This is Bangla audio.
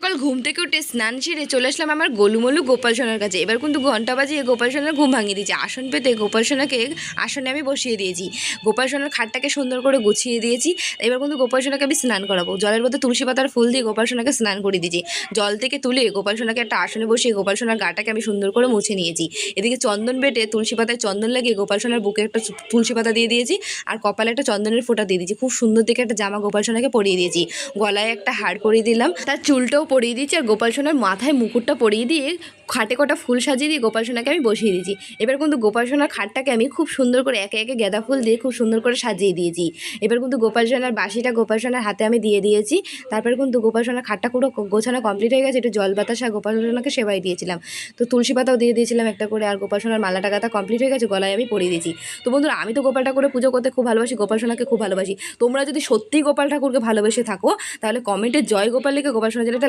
সকাল ঘুম থেকে উঠে স্নান সেরে চলে আসলাম আমার গোলুমলু গোপাল সোনার কাছে। এবার কিন্তু ঘণ্টা বাজিয়ে গোপাল সোনার ঘুম ভাঙিয়ে দিয়েছি। আসন পেতে গোপাল সোনাকে আসনে আমি বসিয়ে দিয়েছি। গোপাল সোনার খাটটাকে সুন্দর করে গুছিয়ে দিয়েছি। এবার কিন্তু গোপাল সোনাকে আমি স্নান করাবো। জলের মধ্যে তুলসী পাতার ফুল দিয়ে গোপাল সোনাকে স্নান করে দিয়েছি। জল থেকে তুলে গোপাল সোনাকে একটা আসনে বসিয়ে গোপাল সোনার গাটাকে আমি সুন্দর করে মুছে নিয়েছি। এদিকে চন্দন বেটে তুলসী পাতায় চন্দন লাগিয়ে গোপাল সোনার বুকে একটা তুলসী পাতা দিয়ে দিয়েছি। আর কপালে একটা চন্দনের ফোঁটা দিয়ে দিয়েছি। খুব সুন্দর দেখে একটা জামা গোপাল সোনাকে পরিয়ে দিয়েছি। গলায় একটা হাড় পরিয়ে দিলাম। তার চুলটাও পরিয়ে দিয়েছি আর গোপাল সোনার মাথায় মুকুটটা পরিয়ে দিয়ে খাটে কটা ফুল সাজিয়ে দিয়ে গোপাল সোনাকে আমি বসিয়ে দিয়েছি। এবার কিন্তু গোপাল সোনার খাটটাকে আমি খুব সুন্দর করে একে একে গাঁদা ফুল দিয়ে খুব সুন্দর করে সাজিয়ে দিয়েছি। এবার কিন্তু গোপাল সোনার বাসিটা গোপাল সোনার হাতে আমি দিয়ে দিয়েছি। তারপর কিন্তু গোপাল সোনার খাটটা পুরো গোছানো কমপ্লিট হয়ে গেছে। একটু জল বাতাসা গোপাল সোনাকে সেবাই দিয়েছিলাম। তো তুলসী পাতাও দিয়ে দিয়েছিলাম একটা করে আর গোপাল সোনার মালাটা গাঁথা কমপ্লিট হয়ে গেছে, গলায় আমি পরিয়ে দিয়েছি। তো বন্ধুরা, আমি তো গোপাল ঠাকুরের পুজো করতে খুব ভালোবাসি, গোপাল সোনাকে খুব ভালোবাসি। তোমরা যদি সত্যিই গোপাল ঠাকুরকে ভালোবেসে থাকো, তাহলে কমেন্টে জয় গোপাল লিখে গোপাল সোনা জেলাটা